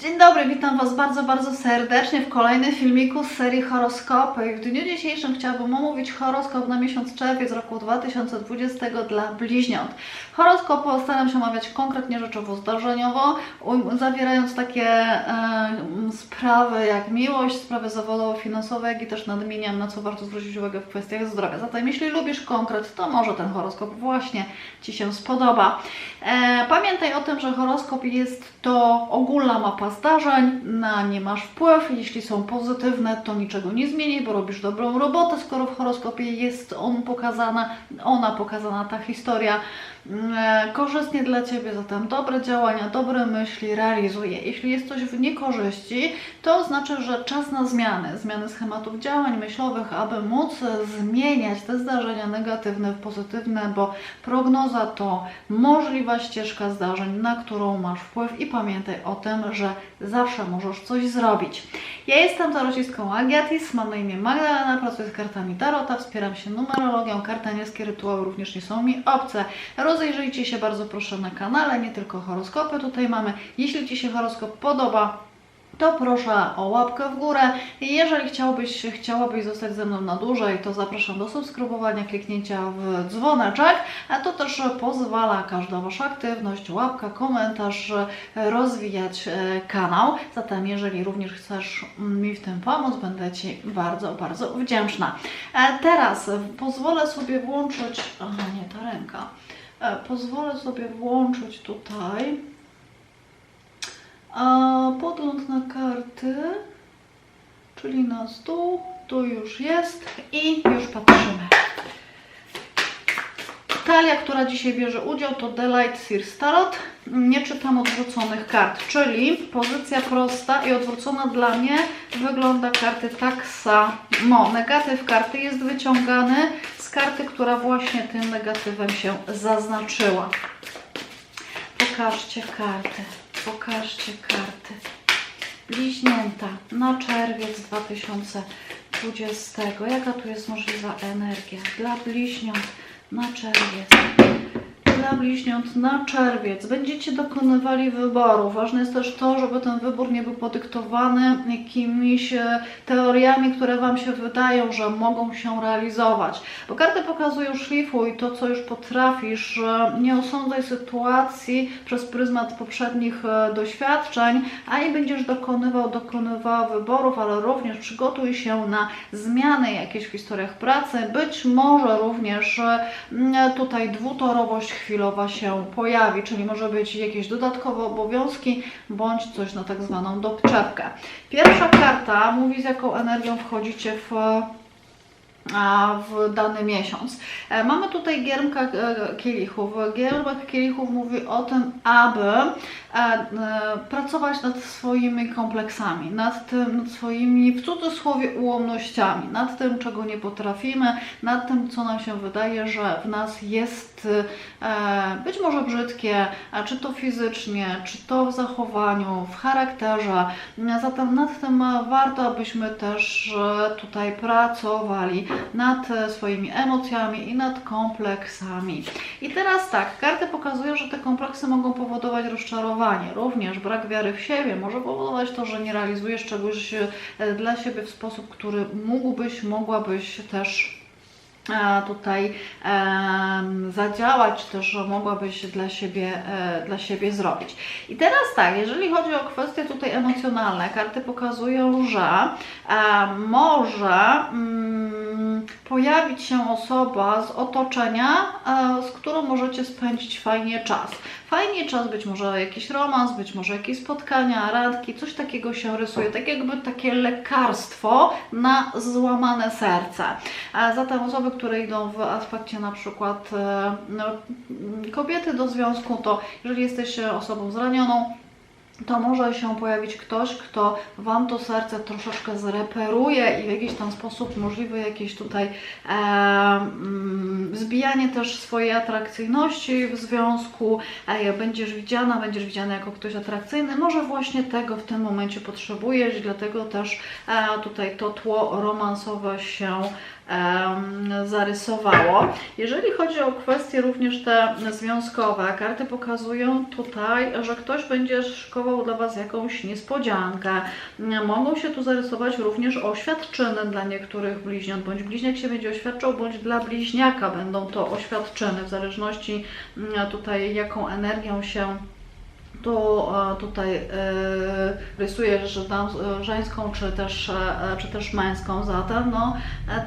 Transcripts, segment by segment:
Dzień dobry, witam Was bardzo, bardzo serdecznie w kolejnym filmiku z serii Horoskopy. W dniu dzisiejszym chciałabym omówić horoskop na miesiąc czerwiec roku 2020 dla bliźniąt. Horoskopy staram się omawiać konkretnie rzeczowo zdarzeniowo, um- zawierając takie e, sprawy jak miłość, sprawy zawodowo-finansowe, jak i też nadmieniam na co warto zwrócić uwagę w kwestiach zdrowia. Zatem jeśli lubisz konkret, to może ten horoskop właśnie Ci się spodoba. E, pamiętaj o tym, że horoskop jest to ogólna mapa zdarzeń, na nie masz wpływ. Jeśli są pozytywne, to niczego nie zmieni, bo robisz dobrą robotę, skoro w horoskopie jest on pokazana, ona pokazana, ta historia korzystnie dla Ciebie, zatem dobre działania, dobre myśli realizuje. Jeśli jest coś w niekorzyści, to znaczy, że czas na zmiany, zmiany schematów działań myślowych, aby móc zmieniać te zdarzenia negatywne w pozytywne, bo prognoza to możliwa ścieżka zdarzeń, na którą masz wpływ i pamiętaj o tym, że zawsze możesz coś zrobić. Ja jestem tarocistką Agiatis, mam na imię Magdalena, pracuję z kartami Tarota, wspieram się numerologią, karty anielskie rytuały również nie są mi obce. Rozejrzyjcie się bardzo proszę na kanale, nie tylko horoskopy tutaj mamy. Jeśli Ci się horoskop podoba, to proszę o łapkę w górę. Jeżeli chciałbyś, chciałabyś zostać ze mną na dłużej, to zapraszam do subskrybowania, kliknięcia w dzwoneczek, a to też pozwala każda Wasza aktywność, łapka, komentarz rozwijać e, kanał. Zatem jeżeli również chcesz mi w tym pomóc, będę Ci bardzo, bardzo wdzięczna. E, Teraz pozwolę sobie włączyć, aha nie, ta ręka, pozwolę sobie włączyć tutaj podgląd na karty, czyli na stół, tu już jest i już patrzymy. Talia, która dzisiaj bierze udział, to Delight Sears Tarot. Nie czytam odwróconych kart, czyli pozycja prosta i odwrócona dla mnie wygląda karty tak samo. Negatyw karty jest wyciągany karty, która właśnie tym negatywem się zaznaczyła. Pokażcie karty. Pokażcie karty. Bliźnięta na czerwiec 2020. Jaka tu jest możliwa energia dla bliźniąt na czerwiec? Dla bliźniąt na czerwiec będziecie dokonywali wyboru. Ważne jest też to, żeby ten wybór nie był podyktowany jakimiś e, teoriami, które Wam się wydają, że mogą się realizować. Bo karty pokazują szlifuj to, co już potrafisz. że Nie osądzaj sytuacji przez pryzmat poprzednich e, doświadczeń, a i będziesz dokonywał, dokonywała wyborów, ale również przygotuj się na zmiany jakieś w historiach pracy. Być może również e, tutaj dwutorowość chwilowa się pojawi, czyli może być jakieś dodatkowe obowiązki, bądź coś na tak zwaną dopczepkę. Pierwsza karta mówi z jaką energią wchodzicie w w dany miesiąc. E, Mamy tutaj giermka e, kielichów. Giermek kielichów mówi o tym, aby e, pracować nad swoimi kompleksami, nad tym, nad swoimi w cudzysłowie ułomnościami, nad tym, czego nie potrafimy, nad tym, co nam się wydaje, że w nas jest być może brzydkie, czy to fizycznie, czy to w zachowaniu, w charakterze. Zatem nad tym warto, abyśmy też tutaj pracowali nad e, swoimi emocjami i nad kompleksami. I teraz tak, karty pokazują, że te kompleksy mogą powodować rozczarowanie, również brak wiary w siebie może powodować to, że nie realizujesz czegoś e, dla siebie w sposób, który mógłbyś, mogłabyś też tutaj em, zadziałać, czy też mogłabyś dla siebie, e, dla siebie zrobić. I teraz tak, jeżeli chodzi o kwestie tutaj emocjonalne, karty pokazują, że e, może mm, pojawić się osoba z otoczenia, e, z którą możecie spędzić fajnie czas. Fajnie czas, być może jakiś romans, być może jakieś spotkania, randki, coś takiego się rysuje, tak jakby takie lekarstwo na złamane serce. A zatem osoby, które idą w aspekcie na przykład e, no, kobiety do związku, to jeżeli jesteś e, osobą zranioną, to może się pojawić ktoś, kto Wam to serce troszeczkę zreperuje i w jakiś tam sposób możliwe jakieś tutaj e, mm, zbijanie też swojej atrakcyjności w związku, e, będziesz widziana, będziesz widziany jako ktoś atrakcyjny, może właśnie tego w tym momencie potrzebujesz, dlatego też e, tutaj to tło romansowe się em, zarysowało. Jeżeli chodzi o kwestie również te związkowe, karty pokazują tutaj, że ktoś będzie szykował szykował dla Was jakąś niespodziankę. Mogą się tu zarysować również oświadczyny dla niektórych bliźniąt, bądź bliźniak się będzie oświadczał, bądź dla bliźniaka będą to oświadczyny, w zależności mm, tutaj jaką energią się tu e, tutaj e, rysujesz e, żeńską czy też, czy też męską, zatem no,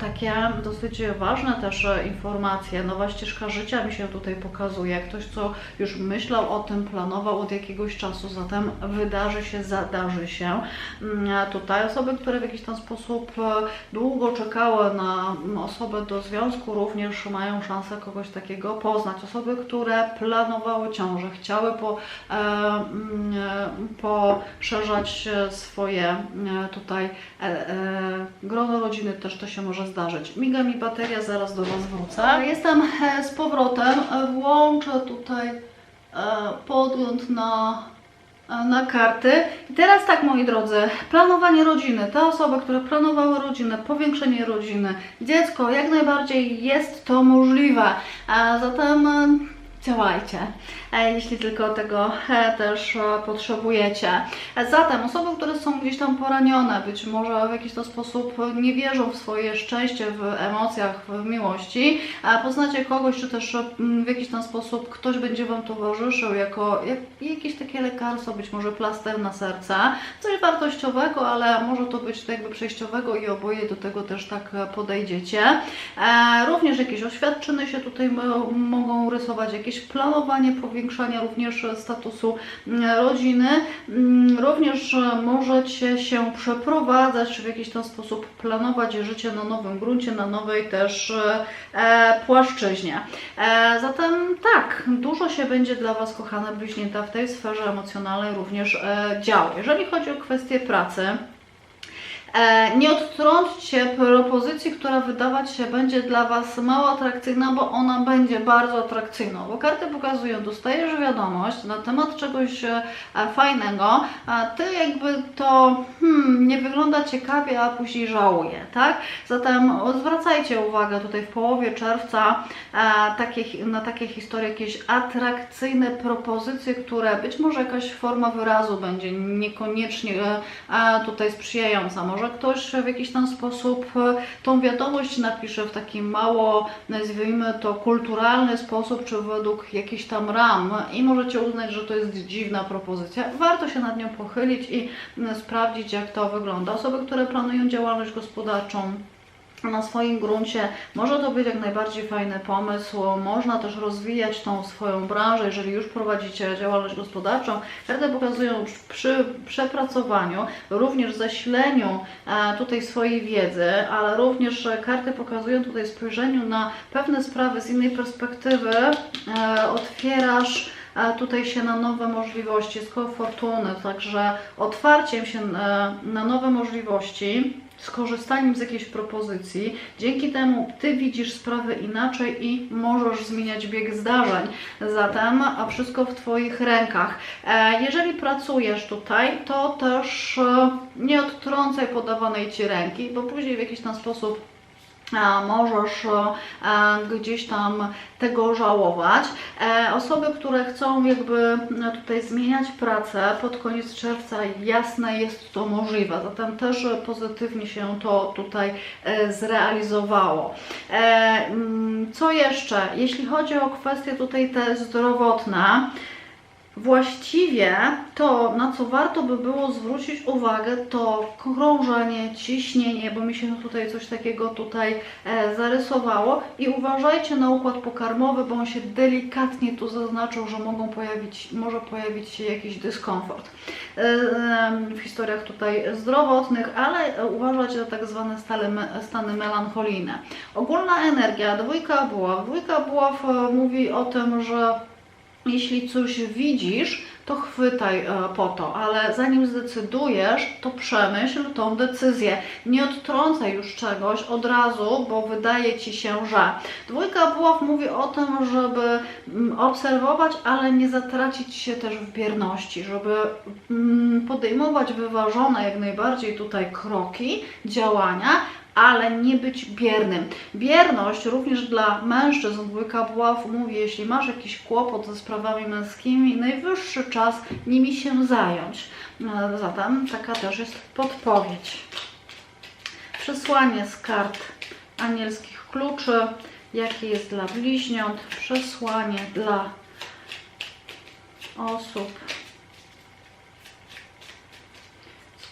takie dosyć ważne też informacje, nowa ścieżka życia mi się tutaj pokazuje, ktoś co już myślał o tym, planował od jakiegoś czasu, zatem wydarzy się, zadarzy się. Mm, Tutaj osoby, które w jakiś tam sposób długo czekały na mm, osobę do związku, również mają szansę kogoś takiego poznać. Osoby, które planowały ciążę, chciały po, poszerzać e, swoje e, tutaj e, e, grono rodziny, też to się może zdarzyć. Miga mi bateria, zaraz do Was wrócę. Jestem z powrotem, włączę tutaj podgląd na na karty. I teraz tak, moi drodzy, planowanie rodziny. Te osoby, które planowały rodzinę, powiększenie rodziny, dziecko, jak najbardziej jest to możliwe. A zatem działajcie, e, jeśli tylko tego e, też e, potrzebujecie. Zatem osoby, które są gdzieś tam poranione, być może w jakiś to sposób nie wierzą w swoje szczęście, w emocjach, w miłości, poznacie kogoś, czy też w jakiś tam sposób ktoś będzie Wam towarzyszył jako jak, jakieś takie lekarstwo, być może plaster na serce, coś wartościowego, ale może to być jakby przejściowego i oboje do tego też tak podejdziecie. Również jakieś oświadczyny się tutaj mo- mogą rysować, jakieś planowanie powiększania również statusu mm, rodziny. Mm, Również możecie się przeprowadzać, czy w jakiś tam sposób planować życie na nowym gruncie, na nowej też e, e, płaszczyźnie. E, zatem tak, dużo się będzie dla Was, kochane bliźnięta, w tej sferze emocjonalnej również działo. Jeżeli chodzi o kwestię pracy, Nie odtrąćcie propozycji, która wydawać się będzie dla Was mało atrakcyjna, bo ona będzie bardzo atrakcyjna. Bo karty pokazują, dostajesz wiadomość na temat czegoś e, fajnego, a Ty jakby to hmm, nie wygląda ciekawie, a później żałuje, tak? Zatem zwracajcie uwagę tutaj w połowie czerwca e, takie, na takie historie, jakieś atrakcyjne propozycje, które być może jakaś forma wyrazu będzie niekoniecznie e, tutaj sprzyjająca. Może ktoś w jakiś tam sposób e, tą wiadomość napisze w taki mało, nazwijmy to, kulturalny sposób, czy według jakichś tam ram i możecie uznać, że to jest dziwna propozycja. Warto się nad nią pochylić i sprawdzić, jak to wygląda. Osoby, które planują działalność gospodarczą, na swoim gruncie. Może to być jak najbardziej fajny pomysł. Można też rozwijać tą swoją branżę, jeżeli już prowadzicie działalność gospodarczą. Karty pokazują przy przepracowaniu, również zasileniu e, tutaj swojej wiedzy, ale również karty pokazują tutaj spojrzeniu na pewne sprawy z innej perspektywy. E, otwierasz e, tutaj się na nowe możliwości, z fortuny, także otwarciem się na nowe możliwości skorzystaniem z jakiejś propozycji. Dzięki temu Ty widzisz sprawę inaczej i możesz zmieniać bieg zdarzeń. Zatem, a wszystko w Twoich rękach. E, jeżeli pracujesz tutaj, to też e, nie odtrącaj podawanej Ci ręki, bo później w jakiś tam sposób możesz e, gdzieś tam tego żałować. E, osoby, które chcą jakby no, tutaj zmieniać pracę pod koniec czerwca, jasne jest to możliwe. Zatem też pozytywnie się to tutaj e, zrealizowało. E, mm, co jeszcze? Jeśli chodzi o kwestie tutaj te zdrowotne, Właściwie to, na co warto by było zwrócić uwagę, to krążenie, ciśnienie, bo mi się tutaj coś takiego tutaj e, zarysowało i uważajcie na układ pokarmowy, bo on się delikatnie tu zaznaczył, że mogą pojawić, może pojawić się jakiś dyskomfort e, w historiach tutaj zdrowotnych, ale uważajcie na tak zwane stale, stany melancholijne. Ogólna energia, dwójka buław. Dwójka buław e, mówi o tym, że jeśli coś widzisz, to chwytaj e, po to, ale zanim zdecydujesz, to przemyśl tą decyzję. Nie odtrącaj już czegoś od razu, bo wydaje ci się, że. Dwójka buław mówi o tym, żeby mm, obserwować, ale nie zatracić się też w bierności, żeby mm, podejmować wyważone jak najbardziej tutaj kroki, działania, ale nie być biernym. Bierność również dla mężczyzn, dwójka buław mówi, jeśli masz jakiś kłopot ze sprawami męskimi, najwyższy czas nimi się zająć. E, Zatem taka też jest podpowiedź. Przesłanie z kart anielskich kluczy, jakie jest dla bliźniąt, przesłanie dla osób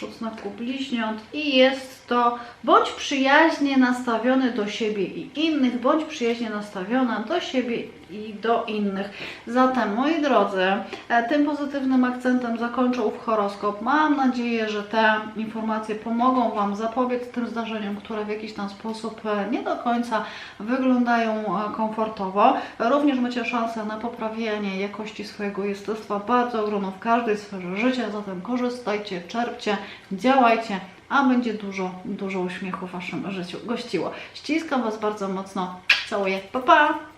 spod znaku bliźniąt i jest to bądź przyjaźnie nastawiony do siebie i innych, bądź przyjaźnie nastawiona do siebie i do innych. Zatem, moi drodzy, e, tym pozytywnym akcentem zakończę ów horoskop. Mam nadzieję, że te informacje pomogą Wam zapobiec tym zdarzeniom, które w jakiś tam sposób e, nie do końca wyglądają e, komfortowo. Również macie szansę na poprawienie jakości swojego jestestwa bardzo ogromną w każdej sferze życia, zatem korzystajcie, czerpcie, działajcie, a będzie dużo, dużo uśmiechu w Waszym życiu gościło. Ściskam Was bardzo mocno, całuję, pa pa!